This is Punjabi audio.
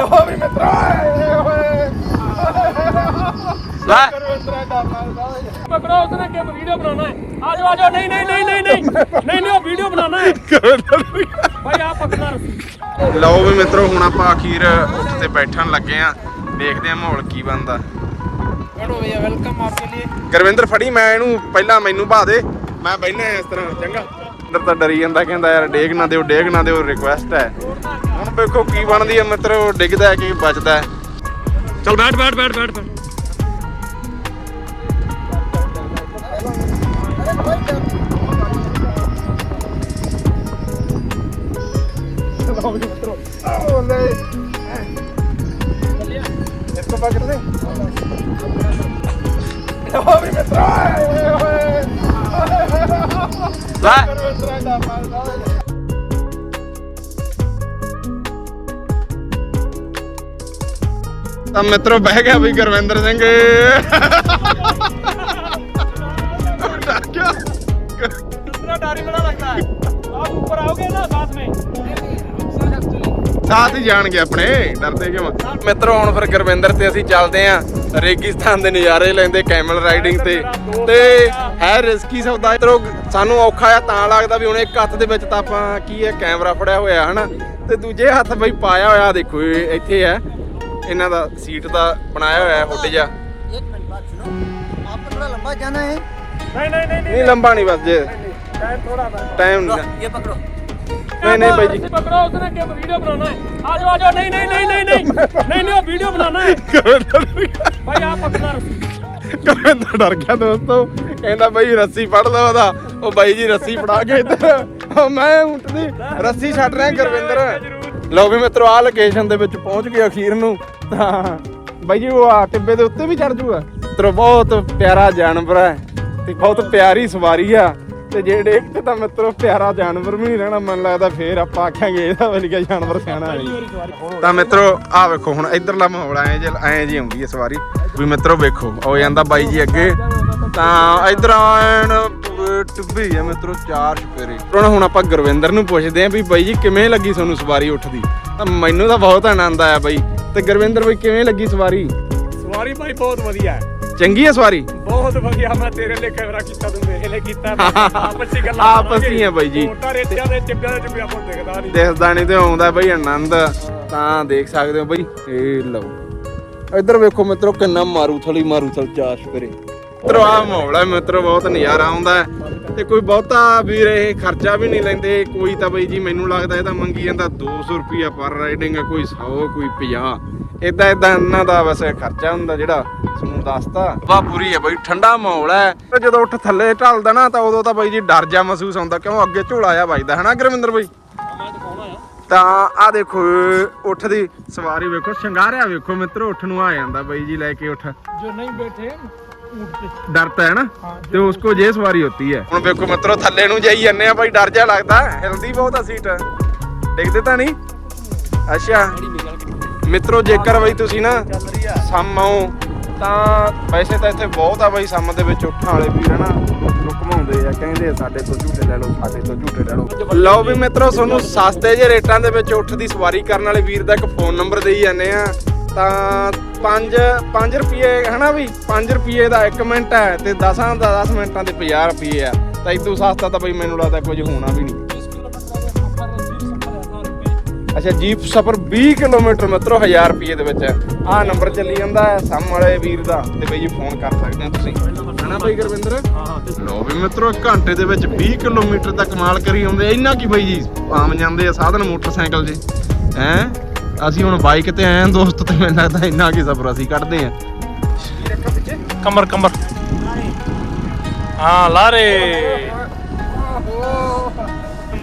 ਓ ਵੀ ਮਿੱਤਰਾ ਏ ਓਏ ਲਓ ਵੀ ਮਿੱਤਰੋ ਹੁਣ ਆਪਾਂ ਅਖੀਰ ਉੱਠ ਤੇ ਬੈਠਣ ਲੱਗੇ ਆ ਦੇਖਦੇ ਆ ਮਾਹੌਲ ਕੀ ਬਣਦਾ। ਹੈਲੋ ਭਈਆ ਵੈਲਕਮ ਆਪਕੇ ਲਈ ਗੁਰਵਿੰਦਰ ਫੜੀ ਮੈਂ ਇਹਨੂੰ ਪਹਿਲਾਂ ਮੈਨੂੰ ਭਾ ਦੇ। ਮੈਂ ਬੈਠਣਾ ਇਸ ਤਰ੍ਹਾਂ ਚੰਗਾ। ਅੰਦਰ ਤਾਂ ਡਰੀ ਜਾਂਦਾ ਕਹਿੰਦਾ ਯਾਰ ਡੇਗ ਨਾ ਦਿਓ ਡੇਗ ਨਾ ਦਿਓ ਰਿਕੁਐਸਟ ਹੈ। ਵੇਖੋ ਕੀ ਬਣਦੀ ਹੈ ਮਿੱਤਰੋ ਡਿੱਗਦਾ ਹੈ ਕੀ ਬਚਦਾ ਹੈ। ਚਲ ਬੈਠ ਬੈਠ ਬੈਠ ਬੈਠ। ਇਸ ਤੋਂ ਬਾਅਦ ਕਿਤੇ ਲੋ ਵੀ ਮਿੱਤਰਾ ਲੈ। ਤਾਂ ਮਿੱਤਰੋ ਬਹਿ ਗਿਆ ਬਈ ਗੁਰਵਿੰਦਰ ਸਿੰਘ ਡਰ ਗਿਆ इतना डर ही बड़ा लगता है आप ऊपर आओगे ना साथ में ਸਾਥ ਹੀ ਜਾਣਗੇ ਆਪਣੇ ਡਰਦੇ ਕਿਉਂ ਮਿੱਤਰੋ ਹੁਣ ਫਿਰ ਗੁਰਵਿੰਦਰ ਤੇ ਅਸੀਂ ਚੱਲਦੇ ਆਂ ਰੇਗਿਸਤਾਨ ਦੇ ਨਜ਼ਾਰੇ ਲੈਂਦੇ ਕੈਮਲ ਰਾਈਡਿੰਗ ਤੇ ਤੇ ਹੈ ਰਿਸਕੀ ਸੌਦਾ ਮਿੱਤਰੋ ਸਾਨੂੰ ਔਖਾ ਆ ਤਾਂ ਲੱਗਦਾ ਵੀ ਹੁਣ ਇੱਕ ਹੱਥ ਦੇ ਵਿੱਚ ਤਾਂ ਆਪਾਂ ਕੀ ਹੈ ਕੈਮਰਾ ਫੜਿਆ ਹੋਇਆ ਹਨਾ ਤੇ ਦੂਜੇ ਹੱਥ ਬਈ ਪਾਇਆ ਹੋਇਆ ਦੇਖੋ ਇਹ ਇੱਥੇ ਹੈ ਇਹਨਾਂ ਦਾ ਸੀਟ ਦਾ ਬਣਾਇਆ ਹੋਇਆ ਹੁੱਡ ਜਿਹਾ एक मिनट बात सुनो आपको थोड़ा लंबा जाना है नहीं नहीं नहीं ਨਹੀਂ ਲੰਬਾ ਨਹੀਂ ਬਸ ਜੇ टाइम थोड़ा था ਟਾਈਮ ये पकड़ो ਨਹੀਂ ਨਹੀਂ ਬਾਈ ਜੀ रस्सी पकड़ो उसने क्या वीडियो बनाना है आ जाओ आ जाओ नहीं नहीं नहीं नहीं नहीं नहीं नहीं वो वीडियो बनाना है भाई आप पकड़ना रस्सी ਗੁਰਵਿੰਦਰ ਡਰ ਗਿਆ ਦੋਸਤੋ ਕਹਿੰਦਾ ਬਈ ਰੱਸੀ ਫੜ ਲਓ ਉਹਦਾ ਉਹ ਬਾਈ ਜੀ ਰੱਸੀ ਫੜਾ ਕੇ ਇੱਧਰ ਉਹ ਮੈਂ ਊਂਟ ਦੀ ਰੱਸੀ ਛੱਡ ਰਿਹਾ ਗੁਰਵਿੰਦਰ ਲਓ ਵੀ ਮਿੱਤਰੋ ਆ ਲੋਕੇਸ਼ਨ ਦੇ ਵਿੱਚ ਪਹੁੰਚ ਗਏ ਅਖੀਰ ਨੂੰ ਤਾਂ ਬਾਈ ਜੀ, ਉਹ ਆ ਟਿੱਬੇ ਦੇ ਉੱਤੇ ਵੀ ਚੜ ਜੂਗਾ। ਮਿੱਤਰੋ ਬਹੁਤ ਪਿਆਰਾ ਜਾਨਵਰ ਹੈ ਤੇ ਬਹੁਤ ਪਿਆਰੀ ਸਵਾਰੀ ਆ। ਤੇ ਜਿਹੜੇ ਇੱਕ ਤਾਂ ਮਿੱਤਰੋ ਪਿਆਰਾ ਜਾਨਵਰ ਵੀ ਨਹੀਂ ਰਹਿਣਾ, ਮਨ ਲੱਗਦਾ ਫੇਰ ਆਪਾਂ ਆਖਾਂਗੇ ਇਹਦਾ ਵਰਗਾ ਜਾਨਵਰ ਸਿਆਣਾ ਨਹੀਂ ਤਾਂ ਮਿੱਤਰੋ ਆ ਵੇਖੋ, ਹੁਣ ਇਧਰਲਾ ਮਾਹੌਲ ਐ ਜੇ ਐ ਜੀ ਆਉਂਦੀ ਹੈ ਸਵਾਰੀ। ਵੀ ਮਿੱਤਰੋ, ਵੇਖੋ ਉਹ ਜਾਂਦਾ ਬਾਈ ਜੀ ਅੱਗੇ। ਤਾਂ ਇਧਰ ਆਣ ਟੁੱਬੀ ਹੈ ਮਿੱਤਰੋ, ਚਾਰ ਛਪੇਰੇ ਹੁਣ ਹੁਣ ਆਪਾਂ ਗੁਰਵਿੰਦਰ ਨੂੰ ਪੁੱਛਦੇ ਆਂ ਵੀ ਬਾਈ ਜੀ, ਕਿਵੇਂ ਲੱਗੀ ਤੁਹਾਨੂੰ ਸਵਾਰੀ ਉੱਠਦੀ ਤਾਂ ਮੈਨੂੰ ਤਾਂ ਬਹੁਤ ਆਨੰਦ ਆਇਆ ਬਾਈ। ਤੇ ਗੁਰਵਿੰਦਰ ਬਾਈ ਕਿਵੇਂ ਲੱਗੀ ਸਵਾਰੀ? ਸਵਾਰੀ ਭਾਈ ਬਹੁਤ ਵਧੀਆ ਚੰਗੀ ਹੈ ਸਵਾਰੀ? ਬਹੁਤ ਵਧੀਆ ਮੈਂ ਤੇਰੇ ਲਈ ਕੈਮਰਾ ਕੀਤਾ ਤੂੰ ਮੇਰੇ ਲਈ ਕੀਤਾ। ਆਪਸ ਹੀ ਗੱਲਾਂ ਆਪਸ ਹੀ ਹੈ ਬਾਈ ਜੀ। ਮੋਟਾ ਰੇਤਿਆਂ ਦੇ ਚਿੱਬਿਆਂ ਦੇ ਚਿੱਬਿਆਂ ਕੋਲ ਦਿਖਦਾ ਨਹੀਂ। ਦਿਖਦਾ ਨਹੀਂ ਤੇ ਆਉਂਦਾ ਬਾਈ ਆਨੰਦ। ਤਾਂ ਦੇਖ ਸਕਦੇ ਹੋ ਬਾਈ। ਇਹ ਲਓ। ਇੱਧਰ ਵੇਖੋ ਮਿੱਤਰੋ ਕਿੰਨਾ ਮਾਰੂ ਥਲੀ ਮਾਰੂ ਥਲ ਚਾਸ਼ ਪਰੇ ਮਿੱਤਰੋ ਆ ਮਾਹੌਲ ਹੈ। ਮਿੱਤਰੋ ਬਹੁਤ ਨਜ਼ਾਰਾ ਆਉਂਦਾ ਤੇ ਕੋਈ ਬਹੁਤਾ ਵੀ ਇਹ ਖਰਚਾ ਵੀ ਨਹੀਂ ਲੈਂਦੇ ਕੋਈ ਤਾਂ ਬਈ ਜੀ ਮੈਨੂੰ ਲੱਗਦਾ ਇਹ ਤਾਂ ਮੰਗੀ ਜਾਂਦਾ 200 ਰੁਪਿਆ ਪਰ ਰਾਈਡਿੰਗ ਕੋਈ 100 ਕੋਈ 50 ਇਦਾਂ ਇਦਾਂ ਇਹਨਾਂ ਦਾ ਬਸ ਖਰਚਾ ਹੁੰਦਾ ਜਿਹੜਾ ਤੁਹਾਨੂੰ ਦੱਸਤਾ। ਵਾ ਪੂਰੀ ਹੈ ਬਈ ਠੰਡਾ ਮਾਹੌਲ ਹੈ। ਜਦੋਂ ਉੱਠ ਥੱਲੇ ਢਾਲਦਾ ਨਾ ਤਾਂ ਉਦੋਂ ਤਾਂ ਬਈ ਜੀ ਡਰ ਜਾ ਮਹਿਸੂਸ ਹੁੰਦਾ ਕਿਉਂ ਅੱਗੇ ਝੋਲਾ ਆ ਵੱਜਦਾ ਹਨਾ ਗੁਰਵਿੰਦਰ ਬਈ? ਤਾਂ ਆ ਦੇਖੋ ਉੱਠ ਦੀ ਸਵਾਰੀ ਵੇਖੋ ਸ਼ਿੰਗਾਰਿਆ ਵੇਖੋ ਮਿੱਤਰੋ ਉੱਠ ਨੂੰ ਆ ਜਾਂਦਾ ਬਈ ਜੀ ਲੈ ਕੇ ਉੱਠ। ਜੋ ਨਹੀਂ ਬੈਠੇ ਡਰਤਾ ਹੈ ਨਾ, ਤੇ ਉਸਕੋ ਜੇ ਸਵਾਰੀ ਹੋਤੀ ਹੈ। ਹੁਣ ਵੇਖੋ ਮਿੱਤਰੋ, ਥੱਲੇ ਨੂੰ ਜਾਈ ਜੰਨੇ ਆ ਬਾਈ ਡਰ ਜਾ ਲੱਗਦਾ। ਹਿਲਦੀ ਬਹੁਤ ਆ ਸੀਟ। ਡਿੱਗਦੇ ਤਾਂ ਨਹੀਂ? ਅੱਛਾ। ਮਿੱਤਰੋ, ਜੇਕਰ ਬਈ ਤੁਸੀਂ ਨਾ ਸਮ ਆਓ, ਤਾਂ ਵੈਸੇ ਤਾਂ ਇੱਥੇ ਬਹੁਤ ਆ ਬਾਈ, ਸਮ ਦੇ ਵਿੱਚ ਉੱਠਣ ਵਾਲੇ ਵੀਰ ਹਨਾ ਘੁਮਾਉਂਦੇ ਆ, ਕਹਿੰਦੇ ਸਾਡੇ ਤੋਂ ਝੂਟੇ ਲੈ ਲਓ, ਸਾਡੇ ਤੋਂ ਝੂਟੇ ਲੈ ਲਓ। ਲਓ ਵੀ ਮਿੱਤਰੋ, ਤੁਹਾਨੂੰ ਸਸਤੇ ਜਿਹੇ ਰੇਟਾਂ ਦੇ ਵਿੱਚ ਉੱਠ ਦੀ ਸਵਾਰੀ ਕਰਨ ਵਾਲੇ ਵੀਰ ਦਾ ਇੱਕ ਫੋਨ ਨੰਬਰ ਦੇਈ ਜਾਂਦੇ ਆ ਤਾਂ 5 5 ਰੁਪਏ ਹਨਾ ਵੀ? 5 ਰੁਪਏ ਦਾ 1 ਮਿੰਟ ਹੈ ਤੇ 10 ਦਾ 10 ਮਿੰਟਾਂ ਦੇ 50 ਰੁਪਏ ਆ। ਤਾਂ ਇਦੋਂ ਸਸਤਾ ਤਾਂ ਬਈ ਮੈਨੂੰ ਲੱਗਦਾ ਕੁਝ ਹੋਣਾ ਵੀ ਨਹੀਂ। ਅੱਛਾ, ਜੀਪ ਸਫਰ 20 ਕਿਲੋਮੀਟਰ ਮਿੱਤਰੋ 1000 ਰੁਪਏ ਦੇ ਵਿੱਚ ਆਹ ਨੰਬਰ ਚੱਲੀ ਜਾਂਦਾ ਹੈ ਵਾਲੇ ਵੀਰ ਦਾ, ਤੇ ਬਈ ਜੀ ਫੋਨ ਕਰ ਸਕਦੇ ਹੋ ਤੁਸੀਂ। ਹਨਾ ਬਈ ਗੁਰਵਿੰਦਰ? हाँ ਲੋ ਵੀ ਮਿੱਤਰੋ ਘੰਟੇ ਦੇ ਵਿੱਚ 20 ਕਿਲੋਮੀਟਰ ਦਾ ਕਮਾਲ ਕਰੀ ਆਉਂਦੇ ਇੰਨਾ ਕੀ ਬਈ ਜੀ, ਆਮ ਜਾਂਦੇ ਆ ਸਾਧਨ ਮੋਟਰਸਾਈਕਲ ਜੇ, ਹੈ? ਅਸੀਂ ਹੁਣ ਬਾਈਕ ਤੇ ਆਏ ਆ ਦੋਸਤ ਤੇ ਮੈਨੂੰ ਲੱਗਦਾ ਇੰਨਾ ਕੀ ਸਫ਼ਰ ਅਸੀਂ ਕੱਢਦੇ ਆ ਕਮਰ ਕਮਰ। ਹਾਂ ਲਾਰੇ।